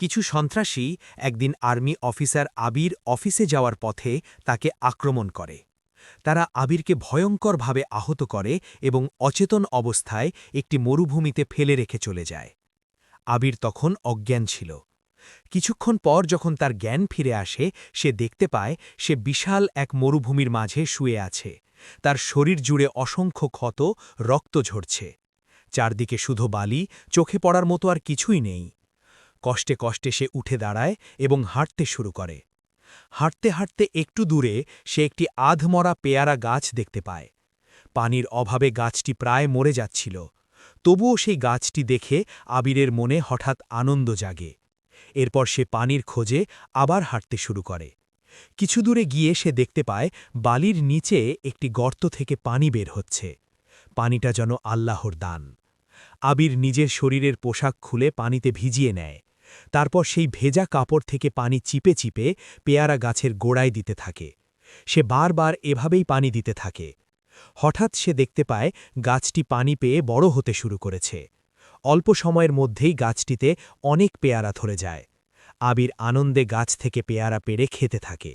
কিছু সন্ত্রাসী একদিন আর্মি অফিসার আবির অফিসে যাওয়ার পথে তাকে আক্রমণ করে। তারা আবিরকে ভয়ঙ্করভাবে আহত করে এবং অচেতন অবস্থায় একটি মরুভূমিতে ফেলে রেখে চলে যায়। আবির তখন অজ্ঞান ছিল। কিছুক্ষণ পর যখন তার জ্ঞান ফিরে আসে, সে দেখতে পায় সে বিশাল এক মরুভূমির মাঝে শুয়ে আছে। তার শরীর জুড়ে অসংখ্য ক্ষত, রক্ত ঝরছে। চারদিকে শুধু বালি, চোখে পড়ার মতো আর কিছুই নেই। কষ্টে কষ্টে সে উঠে দাঁড়ায় এবং হাঁটতে শুরু করে। হাঁটতে হাঁটতে একটু দূরে সে একটি আধমরা পেয়ারা গাছ দেখতে পায়। পানির অভাবে গাছটি প্রায় মরে যাচ্ছিল। তবুও সেই গাছটি দেখে আবিরের মনে হঠাৎ আনন্দ জাগে। এরপর সে পানির খোঁজে আবার হাঁটতে শুরু করে। কিছু দূরে গিয়ে সে দেখতে পায় বালির নিচে একটি গর্ত থেকে পানি বের হচ্ছে। পানিটা যেন আল্লাহর দান। আবির নিজের শরীরের পোশাক খুলে পানিতে ভিজিয়ে নেয়। তারপর সেই ভেজা কাপড় থেকে পানি চিপে চিপে পেয়ারা গাছের গোড়ায় দিতে থাকে। সে বারবার এভাবেই পানি দিতে থাকে। হঠাৎ সে দেখতে পায় গাছটি পানি পেয়ে বড় হতে শুরু করেছে। অল্প সময়ের মধ্যেই গাছটিতে অনেক পেয়ারা ধরে যায়। আবির আনন্দে গাছ থেকে পেয়ারা পেড়ে খেতে থাকে।